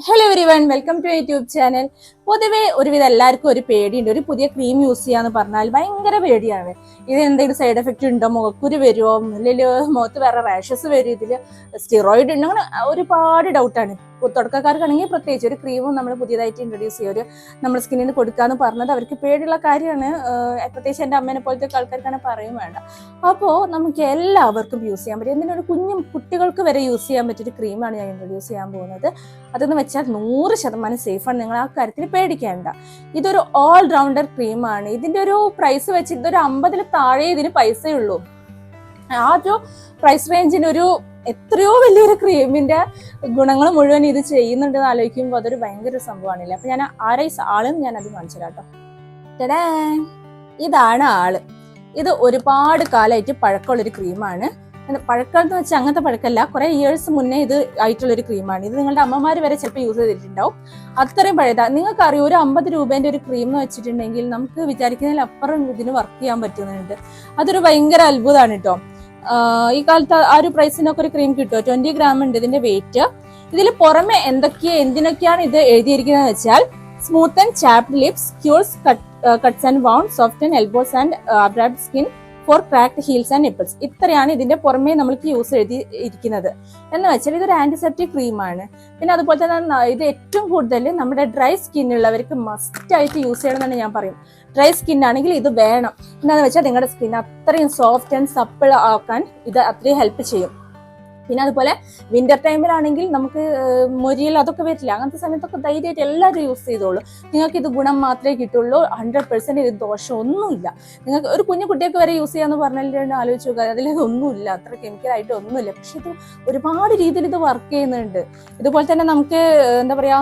hello everyone welcome to YouTube channel പൊതുവെ ഒരുവിധം എല്ലാവർക്കും ഒരു പേടിയുണ്ട്. ഒരു പുതിയ ക്രീം യൂസ് ചെയ്യാന്ന് പറഞ്ഞാൽ ഭയങ്കര പേടിയാണ്. ഇത് എന്തെങ്കിലും സൈഡ് എഫക്റ്റ് ഉണ്ടോ? മുഖക്കുരു വരുമോ അല്ലെങ്കിൽ മുഖത്ത് വേറെ റാഷസ് വരും. ഇതിൽ സ്റ്റിറോയിഡ് ഉണ്ടോ? അങ്ങനെ ഒരുപാട് ഡൗട്ടാണ് തുടക്കക്കാർക്കാണെങ്കിൽ പ്രത്യേകിച്ച് ഒരു ക്രീമും നമ്മൾ പുതിയതായിട്ട് ഇൻട്രൊഡ്യൂസ് ചെയ്യുക ഒരു നമ്മുടെ സ്കിന്നിന് കൊടുക്കാന്ന് പറഞ്ഞത് അവർക്ക് പേടിയുള്ള കാര്യമാണ്. പ്രത്യേകിച്ച് എന്റെ അമ്മേനെ പോലത്തെ ആൾക്കാർക്കാണ് പറയും വേണ്ട. അപ്പോൾ നമുക്ക് എല്ലാവർക്കും യൂസ് ചെയ്യാൻ പറ്റും. എന്തിനൊരു കുഞ്ഞു കുട്ടികൾക്ക് വരെ യൂസ് ചെയ്യാൻ പറ്റിയൊരു ക്രീമാണ് ഞാൻ ഇൻട്രൊഡ്യൂസ് ചെയ്യാൻ പോകുന്നത്. അതെന്ന് വെച്ചാൽ നൂറ് ശതമാനം സേഫാണ് നിങ്ങൾ ആ കാര്യത്തിൽ പേടിക്കേണ്ട. ഇതൊരു ഓൾ റൗണ്ടർ ക്രീമാണ് ഇതിന്റെ ഒരു പ്രൈസ് വെച്ച് ഇതൊരു അമ്പതിൽ താഴെ ഇതിന് പൈസയുള്ളൂ ആ ഒരു പ്രൈസ് റേഞ്ചിന് ഒരു എത്രയോ വലിയൊരു ക്രീമിന്റെ ഗുണങ്ങൾ മുഴുവൻ ഇത് ചെയ്യുന്നുണ്ടെന്ന് ആലോചിക്കുമ്പോൾ അതൊരു ഭയങ്കര സംഭവമാണല്ലേ? അപ്പൊ ഞാൻ ആരെ ആളും ഞാൻ അത് കാണിച്ചു ഇതാണ് ആൾ. ഇത് ഒരുപാട് കാലമായിട്ട് പഴക്കമുള്ളൊരു ക്രീമാണ് പഴക്കം വെച്ചാൽ അങ്ങനത്തെ പഴക്കമല്ല കുറെ ഇയേഴ്സ് മുന്നേ ഇത് ആയിട്ടുള്ള ഒരു ക്രീമാണ് ഇത് നിങ്ങളുടെ അമ്മമാര് വരെ ചിലപ്പോൾ യൂസ് ചെയ്തിട്ടുണ്ടാവും. അത്രയും പഴയതാ. നിങ്ങൾക്ക് അറിയാം ഒരു അമ്പത് രൂപേന്റെ ഒരു ക്രീം എന്ന് വെച്ചിട്ടുണ്ടെങ്കിൽ നമുക്ക് വിചാരിക്കുന്നതിലപ്പുറം ഇതിന് വർക്ക് ചെയ്യാൻ പറ്റുന്നുണ്ട്. അതൊരു ഭയങ്കര അത്ഭുതമാണ് കേട്ടോ ഈ കാലത്ത് ആ ഒരു പ്രൈസിനൊക്കെ ഒരു ക്രീം കിട്ടുമോ ട്വന്റി ഗ്രാം ഉണ്ട് ഇതിന്റെ വെയിറ്റ് ഇതിൽ പുറമെ എന്തൊക്കെയാ എന്തിനൊക്കെയാണ് ഇത് എഴുതിയിരിക്കുന്നത് വെച്ചാൽ smooth and chapped lips cures cuts and wound soft and elbows and abrade skin for cracked heels and nipples ഇത്രയാണ് ഇതിന്റെ പുറമേ നമ്മൾക്ക് യൂസ് എഴുതി ഇരിക്കുന്നത്. എന്ന് വെച്ചാൽ ഇതൊരു ആന്റിസെപ്റ്റിക് ക്രീമാണ് പിന്നെ അതുപോലെ തന്നെ ഇത് ഏറ്റവും കൂടുതൽ നമ്മുടെ ഡ്രൈ സ്കിൻ ഉള്ളവർക്ക് മസ്റ്റ് ആയിട്ട് യൂസ് ചെയ്യണമെന്നാണ് ഞാൻ പറയും. ഡ്രൈ സ്കിൻ ആണെങ്കിൽ ഇത് വേണം. എന്താണെന്ന് വെച്ചാൽ നിങ്ങളുടെ സ്കിൻ അത്രയും സോഫ്റ്റ് ആൻഡ് സപ്പിൾ ആക്കാൻ ഇത് അത്രയും ഹെൽപ്പ് ചെയ്യും. പിന്നെ അതുപോലെ വിന്റർ ടൈമിലാണെങ്കിൽ നമുക്ക് മൊരിയിൽ അതൊക്കെ വരില്ല. അങ്ങനത്തെ സമയത്തൊക്കെ ധൈര്യമായിട്ട് എല്ലാവരും യൂസ് ചെയ്തോളൂ. നിങ്ങൾക്ക് ഇത് ഗുണം മാത്രമേ കിട്ടുള്ളൂ. ഹൺഡ്രഡ് പെർസെന്റ് ഇത് ദോഷമൊന്നുമില്ല നിങ്ങൾക്ക് ഒരു കുഞ്ഞു കുട്ടിയൊക്കെ വരെ യൂസ് ചെയ്യാന്ന് പറഞ്ഞാൽ ആലോചിച്ച് നോക്കുക അതിൽ ഒന്നുമില്ല. അത്ര കെമിക്കലായിട്ട് ഒന്നുമില്ല. പക്ഷെ ഇത് ഒരുപാട് രീതിയിൽ ഇത് വർക്ക് ചെയ്യുന്നുണ്ട്. ഇതുപോലെ തന്നെ നമുക്ക് എന്താ പറയാ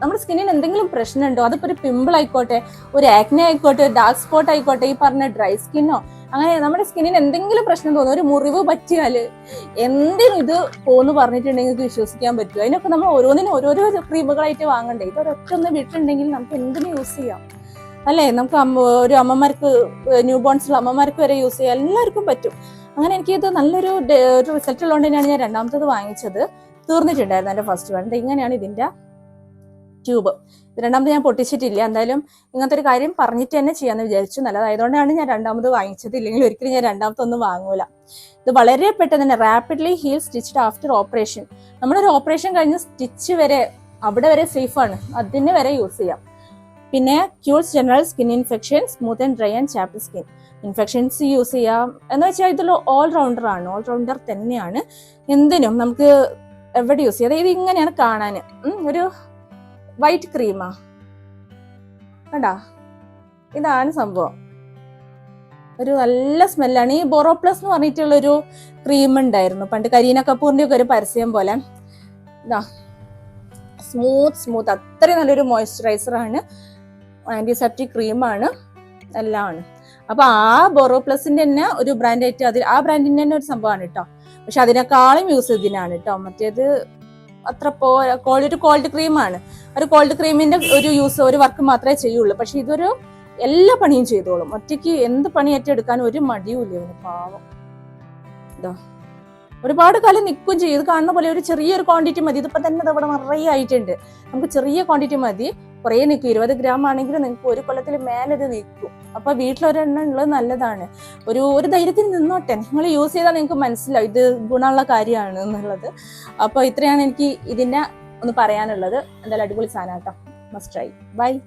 നമ്മുടെ സ്കിന്നിന് എന്തെങ്കിലും പ്രശ്നമുണ്ടോ? അതിപ്പോ ഒരു പിമ്പിൾ ആയിക്കോട്ടെ ഒരു ആക്നെ ആയിക്കോട്ടെ ഡാർക്ക് സ്പോട്ട് ആയിക്കോട്ടെ ഈ പറഞ്ഞ ഡ്രൈ സ്കിന്നോ അങ്ങനെ നമ്മുടെ സ്കിന്നിന് എന്തെങ്കിലും പ്രശ്നം തോന്നുന്നു ഒരു മുറിവ് പറ്റിയാൽ എന്തിനും ഇത് പോന്ന് പറഞ്ഞിട്ടുണ്ടെങ്കിൽ വിശ്വസിക്കാൻ പറ്റും. അതിനൊക്കെ നമ്മൾ ഓരോന്നിനും ഓരോരോ ക്രീമുകളായിട്ട് വാങ്ങണ്ടേ? ഇത് ഒരൊറ്റ ഒന്ന് വിട്ടിട്ടുണ്ടെങ്കിൽ നമുക്ക് എന്തിനും യൂസ് ചെയ്യാം? അല്ലേ? നമുക്ക് ഒരു അമ്മമാർക്ക് ന്യൂ ബോൺസിലുള്ള അമ്മമാർക്ക് വരെ യൂസ് ചെയ്യാം. എല്ലാവർക്കും പറ്റും. അങ്ങനെ എനിക്ക് ഇത് നല്ലൊരു ഒരു റിസൾട്ട് ഉള്ളതുകൊണ്ട് തന്നെയാണ് ഞാൻ രണ്ടാമത്തത് വാങ്ങിച്ചത്. തീർന്നിട്ടുണ്ടായിരുന്നു എന്റെ ഫസ്റ്റ് വൺ ഇങ്ങനെയാണ് ഇതിന്റെ ട്യൂബ് രണ്ടാമത് ഞാൻ പൊട്ടിച്ചിട്ടില്ല. എന്തായാലും ഇങ്ങനത്തെ ഒരു കാര്യം പറഞ്ഞിട്ട് തന്നെ ചെയ്യാന്ന് വിചാരിച്ചു. നല്ലതായതുകൊണ്ടാണ് ഞാൻ രണ്ടാമത് വാങ്ങിച്ചത്. ഇല്ലെങ്കിൽ ഒരിക്കലും ഞാൻ രണ്ടാമത്തൊന്നും വാങ്ങൂല. ഇത് വളരെ പെട്ടെന്ന് തന്നെ rapidly heal stitched after operation നമ്മളൊരു ഓപ്പറേഷൻ കഴിഞ്ഞ് സ്റ്റിച്ച് വരെ അവിടെ വരെ സേഫാണ് അതിന് വരെ യൂസ് ചെയ്യാം. പിന്നെ cures general skin infection smooth and dry and chapped skin infections use ചെയ്യാം. എന്ന് വെച്ചാൽ ഇതൊരു ഓൾറൗണ്ടർ ആണ്. ഓൾറൗണ്ടർ തന്നെയാണ്. എന്തിനും നമുക്ക് എവിടെ യൂസ് ചെയ്യാം. അതായത് ഇങ്ങനെയാണ് കാണാൻ. ഒരു വൈറ്റ് ക്രീമാ. കണ്ടാ? ഇതാണ് സംഭവം. ഒരു നല്ല സ്മെല്ലാണ്. ഈ ബോറോ പ്ലസ് എന്ന് പറഞ്ഞിട്ടുള്ള ഒരു ക്രീം ഉണ്ടായിരുന്നു പണ്ട് കരീന കപൂറിന്റെ ഒക്കെ ഒരു പരസ്യം പോലെ. ഇതാ. സ്മൂത്ത് സ്മൂത്ത് അത്രയും നല്ലൊരു മോയ്സ്ചറൈസർ ആണ്. ആന്റിസെപ്റ്റിക് ക്രീമാണ് എല്ലാം ആണ് അപ്പൊ ആ ബോറോ പ്ലസിന്റെ തന്നെ ഒരു ബ്രാൻഡ് ആയിട്ട് അതിൽ ആ ബ്രാൻഡിന്റെ തന്നെ ഒരു സംഭവമാണ് കേട്ടോ പക്ഷെ അതിനേക്കാളും യൂസ് ഇതിനാണ് കേട്ടോ മറ്റേത് അത്ര പോ ഒരു കോൾഡ് ക്രീമാണ് ഒരു കോൾഡ് ക്രീമിന്റെ ഒരു യൂസ് ഒരു വർക്ക് മാത്രമേ ചെയ്യുള്ളൂ. പക്ഷെ ഇതൊരു എല്ലാ പണിയും ചെയ്തോളും. ഒറ്റയ്ക്ക് എന്ത് പണി ഏറ്റെടുക്കാൻ ഒരു മടിയും ഇല്ല ഇവന് പാവം. ഇതാ ഒരുപാട് കാലം നിൽക്കും ചെയ്യും. ഇത് കാണുന്ന പോലെ ഒരു ചെറിയൊരു ക്വാണ്ടിറ്റി മതി. ഇതിപ്പോ തന്നെ ഇവിടെ നിറയെ ആയിട്ടുണ്ട്. നമുക്ക് ചെറിയ ക്വാണ്ടിറ്റി മതി. കുറേ നിൽക്കും. ഇരുപത് ഗ്രാം ആണെങ്കിൽ നിങ്ങൾക്ക് ഒരു കൊല്ലത്തിൽ മേലത് നിൽക്കും. അപ്പൊ വീട്ടിലൊരെണ്ണം ഉള്ളത് നല്ലതാണ്. ഒരു ഒരു ധൈര്യത്തിൽ നിന്നോട്ടെ. നിങ്ങൾ യൂസ് ചെയ്താൽ നിങ്ങൾക്ക് മനസ്സിലാവും ഇത് ഗുണമുള്ള കാര്യമാണ് എന്നുള്ളത്. അപ്പൊ ഇത്രയാണ് എനിക്ക് ഇതിനെ ഒന്ന് പറയാനുള്ളത്. എന്തായാലും അടിപൊളി സാധനം കേട്ടോ മസ്റ്റ് ട്രൈ ബൈ